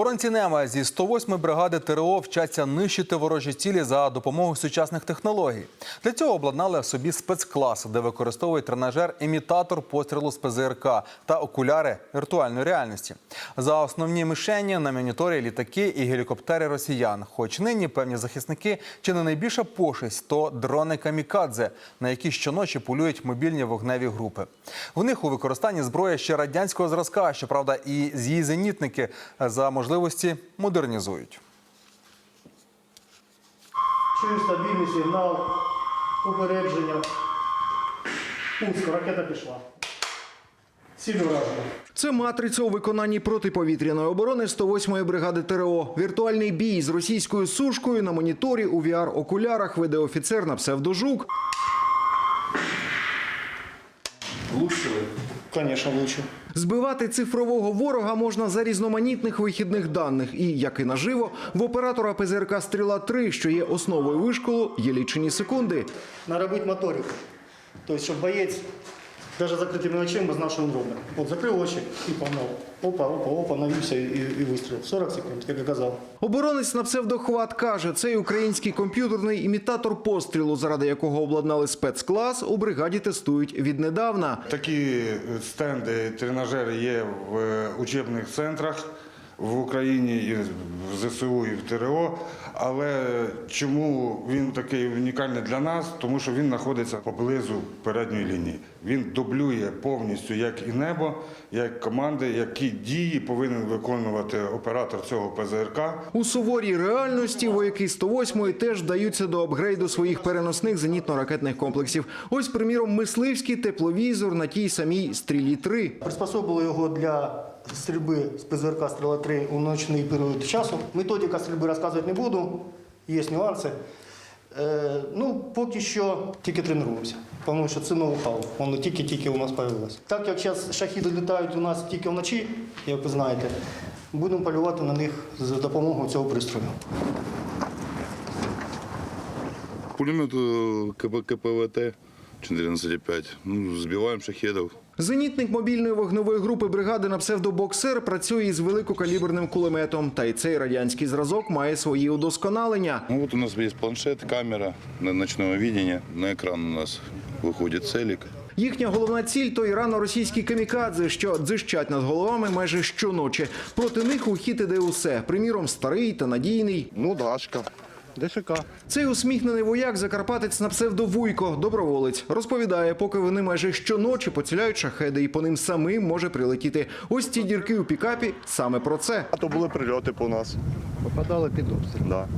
Боронці Нема зі 108-ї бригади ТРО вчаться нищити ворожі цілі за допомогою сучасних технологій. Для цього обладнали собі спецклас, де використовують тренажер-імітатор пострілу з ПЗРК та окуляри віртуальної реальності. За основні мишені на моніторі літаки і гелікоптери росіян. Хоч нині певні захисники чи не найбільша пошесть, то дрони камікадзе, на які щоночі полюють мобільні вогневі групи. В них у використанні зброя ще радянського зразка, щоправда, і з її зенітники за можливості модернізують. Чую стабільний сигнал, попередження. Пуск, ракета пішла. Вражена. Це матриця у виконанні протиповітряної оборони 108-ї бригади ТРО. Віртуальний бій з російською сушкою на моніторі у VR-окулярах веде офіцер на псевдожук. Звісно, лучше. Збивати цифрового ворога можна за різноманітних вихідних даних. І, як і наживо, в оператора ПЗРК «Стріла 3», що є основою вишколу, є лічені секунди. Наробити моторику. Тобто, щоб боєць навіть закритими очима знав, що він робить. От закрив очі і погнав. Опа, опа, опа, навівся і, і вистрілив. 40 секунд, як я казав. Оборонець на псевдохват каже, цей український комп'ютерний імітатор пострілу, заради якого обладнали спецклас, у бригаді тестують віднедавна. Такі стенди, тренажери є в е, учебних центрах в Україні і в ЗСУ, і в ТРО. Але чому він такий унікальний для нас? Тому що він знаходиться поблизу передньої лінії. Він дублює повністю як і небо, як команди, які дії повинен виконувати оператор цього ПЗРК. У суворій реальності вояки 108-ї теж вдаються до апгрейду своїх переносних зенітно-ракетних комплексів. Ось, приміром, мисливський тепловізор на тій самій стрілі 3 Приспособили його для стрільби з ПЗРК «Стріла 3» у ночний період часу. Методика стрільби розказувати не буду, є нюанси. Е, ну, поки що тільки тренуємося, тому що це ноу-хау, воно тільки-тільки у нас з'явилося. Так як зараз шахіди літають у нас тільки вночі, як ви знаєте, будемо полювати на них за допомогою цього пристрою. Пулемет э, КПВТ 14,5. Ну, сбиваем шахедов. Зенітник мобільної вогневої групи бригади на псевдобоксер працює із великокаліберним кулеметом. Та й цей радянський зразок має свої удосконалення. Ну, вот у нас есть планшет, камера на ночного видения. На экран у нас выходит целик. Їхня головна ціль то ірано-російські камікадзе, що дзищать над головами майже щоночі. Проти них у хід іде усе. Приміром, старий та надійний. Ну, Дашка. ДШК. Цей усміхнений вояк Закарпатець на псевдо Вуйко, доброволець, розповідає, поки вони майже щоночі поціляють шахеди, і по ним самим може прилетіти. Ось ті дірки у пікапі саме про це. А то були прильоти по нас. Попадали під обстріл. Да.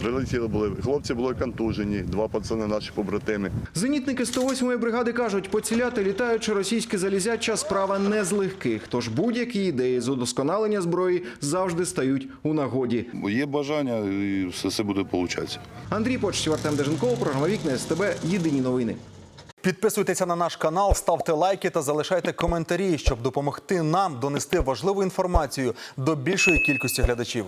Прилетіли були. Хлопці були контужені, два пацани наші побратими. Зенітники 108-ї бригади кажуть, поціляти літаючи російське залізяча справа не з легких. Тож будь-які ідеї з удосконалення зброї завжди стають у нагоді. Є бажання і все, все буде получатися. Андрій Почтів, Артем Деженков, програма Вікна СТБ. Єдині новини. Підписуйтеся на наш канал, ставте лайки та залишайте коментарі, щоб допомогти нам донести важливу інформацію до більшої кількості глядачів.